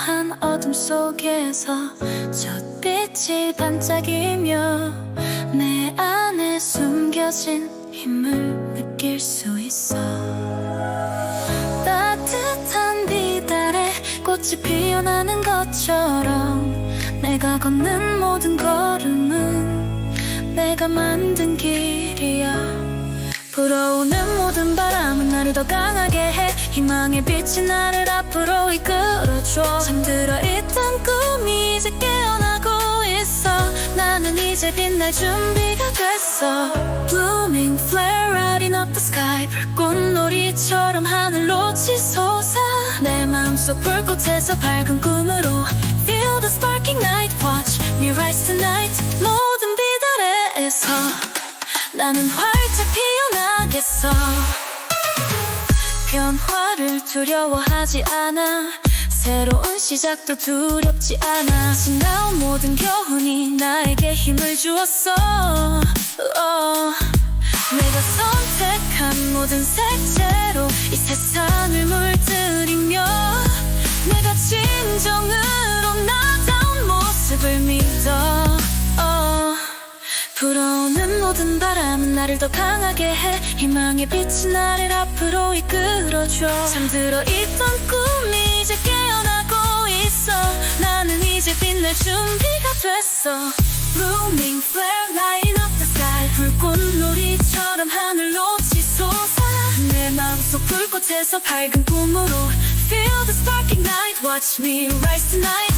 묘한 어둠 속에서 젖빛이 반짝이며 내 안에 숨겨진 힘을 느낄 수 있어. 따뜻한 비달에 꽃이 피어나는 것처럼 내가 걷는 모든 걸음은 내가 만든 길이야. 불어오는 모든 바람은 나를 더 강하게 해 희망의 빛이 나를 앞으로 이끌어줘. 잠들어 있던 꿈이 이제 깨어나고 있어. 나는 이제 빛날 준비가 됐어. Blooming flare lighting up the sky. 불꽃놀이처럼 하늘로 치솟아. 내 마음속 불꽃에서 밝은 꿈으로 Feel the sparking night watch. Me rise tonight. 모든 비달에서 나는 활짝 피어나겠어 변화를 두려워하지 않아. 새로운 시작도 두렵지 않아. 지나온 모든 교훈이 나에게 힘을 주었어. 어, 내가 선택한 모든 색채로 이 세상을 물들이며 불어오는 모든 바람은 나를 더 강하게 해. 희망의 빛이 나를 앞으로 이끌어줘. 잠들어 있던 꿈이 이제 깨어나고 있어. 나는 이제 빛날 준비가 됐어. Blooming flare light up the sky. 불꽃놀이처럼 하늘로 치솟아. 내 마음속 불꽃에서 밝은 꿈으로 Feel the sparking night Watch me rise tonight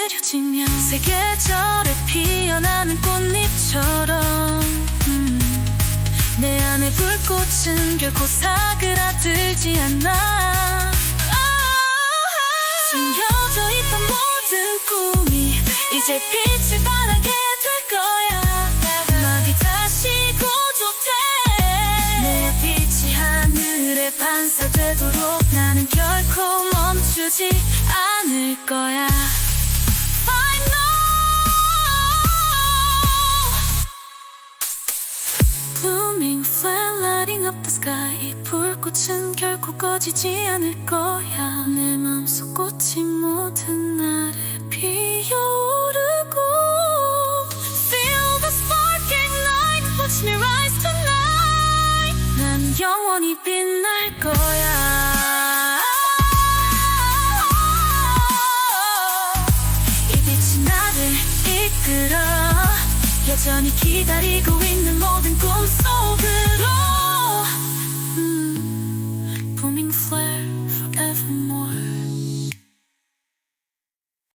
음악이 느려지면 세 계절에 피어나는 꽃잎처럼. 음. 내 안의 불꽃은 결코 사그라들지 않아. 숨겨져 있던 모든 꿈이 이제 빛을 발하게 될 거야. 음악이 다시 고조돼 내 빛이 하늘에 반사되도록 나는 결코 멈추지 않을 거야 up the sky 이. 불꽃은 결코 꺼지지 않을 거야. 내 맘속 꽃이 모든 날에 피어오르고 Feel the sparking light Watch me rise tonight. 난 영원히 빛날 거야. 이 빛이 나를 이끌어. 여전히 기다리고 있는 모든 꿈 속으로